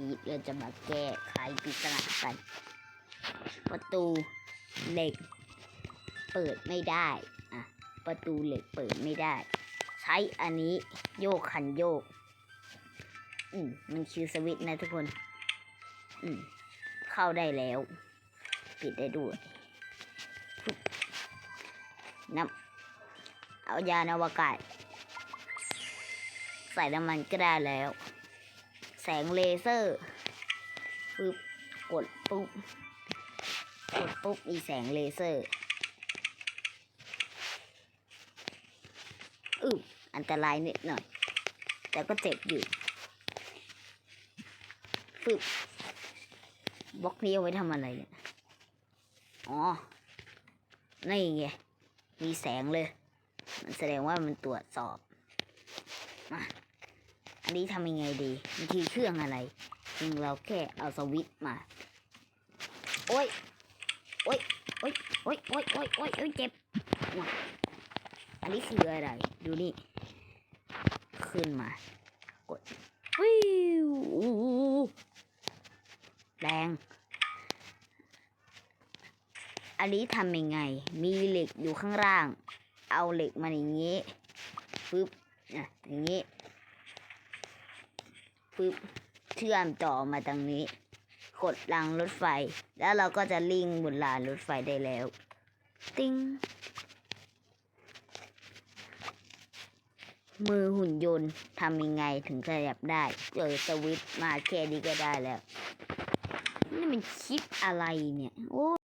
นี้เราจะมาแก้ไขปริศนากัน ประตูเหล็ก เปิดไม่ได้อะประตูเหล็กเปิดไม่ได้ ใช้อันนี้โยกคันโยก อืมมันคือสวิตช์นะทุกคน อืมเข้าได้แล้ว ปิดได้ด้วยน้ำเอายานอวกาศ ใส่น้ำมันก็ได้แล้ว แสงเลเซอร์ปึ๊บกดปุ๊บกดปุ๊บมีแสงเลเซอร์อืออันตรายนิดหน่อย แต่ก็เจ็บอยู่ปึ๊บบล็อกนี้เอาไว้ทำอะไรเนี่ยอ๋อ นี่ไง มีแสงเลย มันแสดงว่ามันตรวจสอบมา อันนี้ทำยังไงดีมันคือเครื่องอะไรจึงเราแค่เอาสวิตมา โอ้ย โอ้ย โอ้ย โอ้ย โอ้ย โอ้ย โอ้ยโอ้ยเจ็บ อันนี้คืออะไร ดูนี่ ขึ้นมา กด วิวแรงอันนี้ทำยังไง มีเหล็กอยู่ข้างล่าง เอาเหล็กมาอย่างนี้ ปึ๊บ อะ อย่างนี้ ปึ๊บเชื่อมต่อมาตรงนี้ กดรางรถไฟ แล้วเราก็จะลิงบนรางรถไฟได้แล้ว ติ้งมือหุ่นยนต์ทำยังไงถึงขยับได้เจอสวิตมาแค่นี้ก็ได้แล้ว นี่มันชิปอะไรเนี่ย โอ้